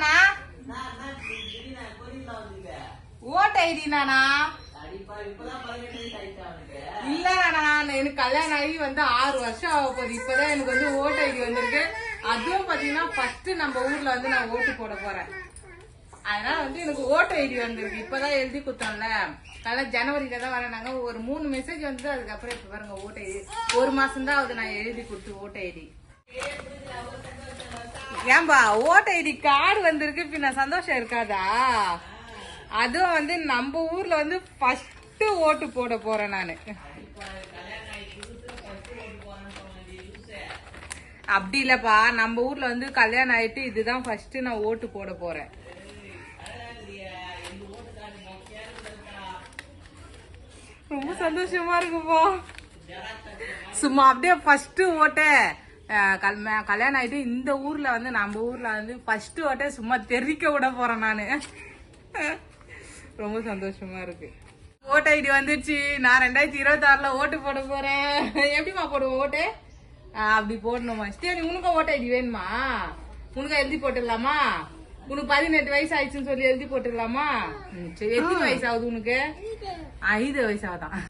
நானா ஓட்ட ஐடி நானா? இல்ல நானா எனக்கு கல்யாணம் ஆகி வந்து ஆறு வருஷம் ஆக போகுது. இப்பதான் எனக்கு வந்து ஓட்ட ஐடி வந்திருக்கு. அதுவும் பாத்தீங்கன்னா ஃபர்ஸ்ட் நம்ம ஊர்ல வந்து நான் ஓட்டு போட போறேன். அதனால வந்து எனக்கு ஓட்டு ஐடி வந்திருக்கு. இப்பதான் எழுதி கொடுத்தோம்ல. அதனால ஜனவரியில தான் வரேனாங்க ஒரு மூணு மெசேஜ் வந்து அதுக்கப்புறம் இப்ப பாருங்க ஓட்ட ஐடி. ஒரு மாசம் தான் ஆகுது நான் எழுதி கொடுத்து ஓட்ட ஐடி. ஏன்பா ஓட்ட ஐடி கார்டு வந்திருக்கு பின்ன சந்தோஷம் இருக்காதா? அதுவும் வந்து நம்ம ஊர்ல வந்து ஃபர்ஸ்ட் ஓட்டு போட போறேன் நான். அப்படி இல்லப்பா நம்ம ஊர்ல வந்து கல்யாணம் ஆயிட்டு இதுதான் ஃபர்ஸ்ட் நான் ஓட்டு போட போறேன். ரொம்ப சந்தோஷமா இருக்குப்பா. சும்மா அப்படியே ஃபர்ஸ்ட் ஓட்ட. கல்- கல்யாணம் ஆயிட்டு இந்த ஊர்ல வந்து நம்ம ஊர்ல வந்து ஃபர்ஸ்ட் ஓட்டே சும்மா தெரிக்க விட போறேன் நானு. ரொம்ப சந்தோஷமா இருக்கு. ஓட்டு ஐடி வந்துருச்சு. நான் ரெண்டாயிரத்தி இருபத்தி ஆறுல ஓட்டு போட போறேன். எப்படிமா போடுவோம் ஓட்டு? அப்படி போடணுமா. ஸ்டேனி உனக்கும் ஓட்டு ஐடி வேணுமா? உனக்கு எழுதி போட்டுடலாமா? உனக்கு பதினெட்டு வயசு ஆயிடுச்சுன்னு சொல்லி எழுதி போட்டுடலாமா? சரி எத்தனை வயசு ஆகுது உனக்கு? ஐந்து வயசு ஆகுதான்